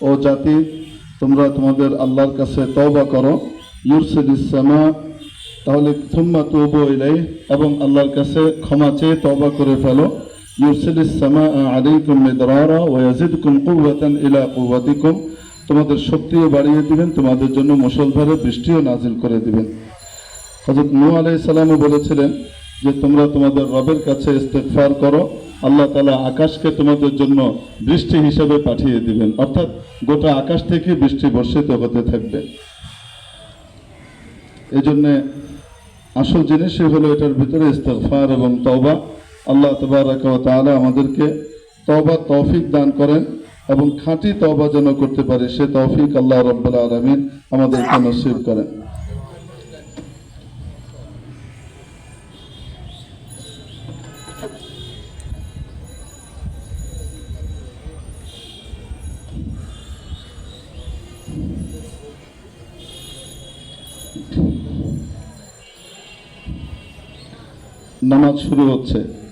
ও জাতি, তোমরা তোমাদের আল্লাহর কাছে তওবা করো। ইউরসিলিস সামা তাহলে থুম্মা তুবু ইলাই এবং আল্লাহর কাছে ক্ষমা চেয়ে তওবা করে ফেলো। ইউরসিলিস সামা আলাইকুম মিদরারা ওয়া ইয়াজিদকুম কুওয়াতান ইলা কুওয়াতিকুম, তোমাদের শক্তিও বাড়িয়ে দিবেন, তোমাদের জন্য মুষলধারে বৃষ্টিও নাজিল করে দিবেন। হজরত নূহ আলাইহিস সালামও বলেছিলেন যে, তোমরা তোমাদের রবের কাছে ইস্তেগফার করো। আল্লাহ তালা আকাশকে তোমাদের জন্য বৃষ্টি হিসেবে পাঠিয়ে দিবেন। অর্থাৎ গোটা আকাশ থেকে বৃষ্টি বর্ষিত হতে থাকবে। এই জন্যে আসল জিনিসই হলো এটার ভিতরে ইস্তেগফার এবং তওবা। আল্লাহ তবারক তাআলা আমাদেরকে তওবা তৌফিক দান করেন এবং খাঁটি তওবা যেন করতে পারি, সে তৌফিক আল্লাহ রব্বুল আলামিন আমাদেরকে নসিব করেন। নামাজ শুরু হচ্ছে।